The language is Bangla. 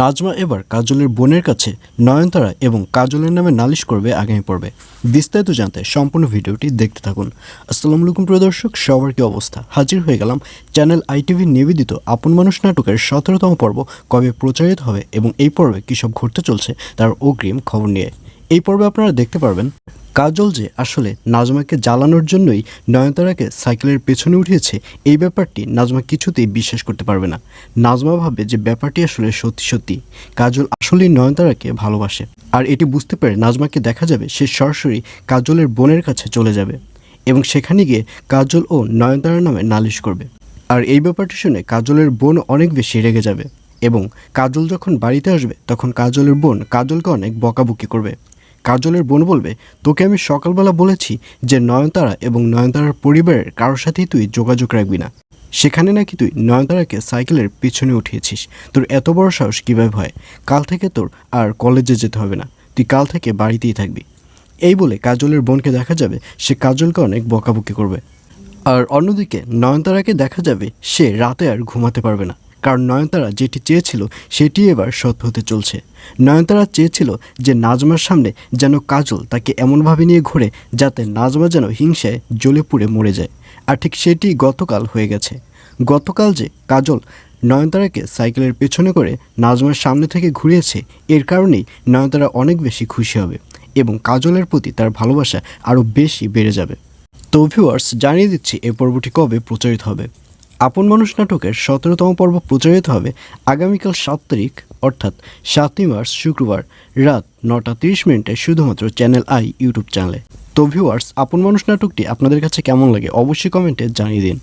নাজমা এবার কাজলের বোনের কাছে নয়নতারা এবং কাজলের নামে নালিশ করবে আগামী পর্বে। বিস্তারিত জানতে সম্পূর্ণ ভিডিওটি দেখতে থাকুন। আসসালামু আলাইকুম, প্রিয় দর্শক, সবার কি অবস্থা? হাজির হয়ে গেলাম চ্যানেল আইটিভি নিবেদিত আপন মানুষ নাটকের সতেরোতম পর্ব, কবে প্রচারিত হবে এবং এই পর্বে কী সব ঘটতে চলছে তার অগ্রিম খবর নিয়ে। এই পর্বে আপনারা দেখতে পারবেন কাজল যে আসলে নাজমাকে জ্বালানোর জন্যই নয়নতারাকে সাইকেলের পেছনে উঠিয়েছে, এই ব্যাপারটি নাজমা কিছুতেই বিশ্বাস করতে পারবে না। নাজমা ভাবে যে ব্যাপারটি আসলে সত্যি সত্যি। কাজল আসলেই নয়নতারাকে ভালোবাসে। আর এটি বুঝতে পেরে নাজমাকে দেখা যাবে সে সরাসরি কাজলের বোনের কাছে চলে যাবে এবং সেখানে গিয়ে কাজল ও নয়নতারার নামে নালিশ করবে। আর এই ব্যাপারটি শুনে কাজলের বোন অনেক বেশি রেগে যাবে এবং কাজল যখন বাড়িতে আসবে, তখন কাজলের বোন কাজলকে অনেক বকাবকি করবে। কাজলের বোন বলবে, তোকে আমি সকালবেলা বলেছি যে নয়নতারা এবং নয়নতারার পরিবারের কারোর সাথেই তুই যোগাযোগ রাখবি না। সেখানে নাকি তুই নয়নতারাকে সাইকেলের পিছনে উঠিয়েছিস। তোর এত বড় সাহস কীভাবে হয়? কাল থেকে তোর আর কলেজে যেতে হবে না। তুই কাল থেকে বাড়িতেই থাকবি। এই বলে কাজলের বোনকে দেখা যাবে, সে কাজলকে অনেক বকাবকি করবে। আর অন্যদিকে নয়নতারাকে দেখা যাবে, সে রাতে আর ঘুমাতে পারবে না। কারণ নয়নতারা যেটি চেয়েছিল সেটি এবার সৎ হতে চলছে। নয়নতারা চেয়েছিল যে নাজমার সামনে যেন কাজল তাকে এমনভাবে নিয়ে ঘোরে যাতে নাজমা যেন হিংসায় জ্বলে পুড়ে মরে যায়। আর ঠিক সেটি গতকাল হয়ে গেছে। গতকাল যে কাজল নয়নতারাকে সাইকেলের পেছনে করে নাজমার সামনে থেকে ঘুরিয়েছে, এর কারণেই নয়নতারা অনেক বেশি খুশি হবে এবং কাজলের প্রতি তার ভালোবাসা আরও বেশি বেড়ে যাবে। তো ভিউয়ার্স জানিয়ে দিচ্ছি এই পর্বটি কবে প্রচারিত হবে। আপন মানুষ নাটকের সতেরোতম পর্ব প্রচারিত হবে আগামীকাল সাত তারিখ, অর্থাৎ সাতই মার্চ, শুক্রবার রাত নটা তিরিশ মিনিটে শুধুমাত্র চ্যানেল আই ইউটিউব চ্যানেলে। তো ভিউয়ার্স আপন মানুষ নাটকটি আপনাদের কাছে কেমন লাগে অবশ্যই কমেন্টে জানিয়ে দিন।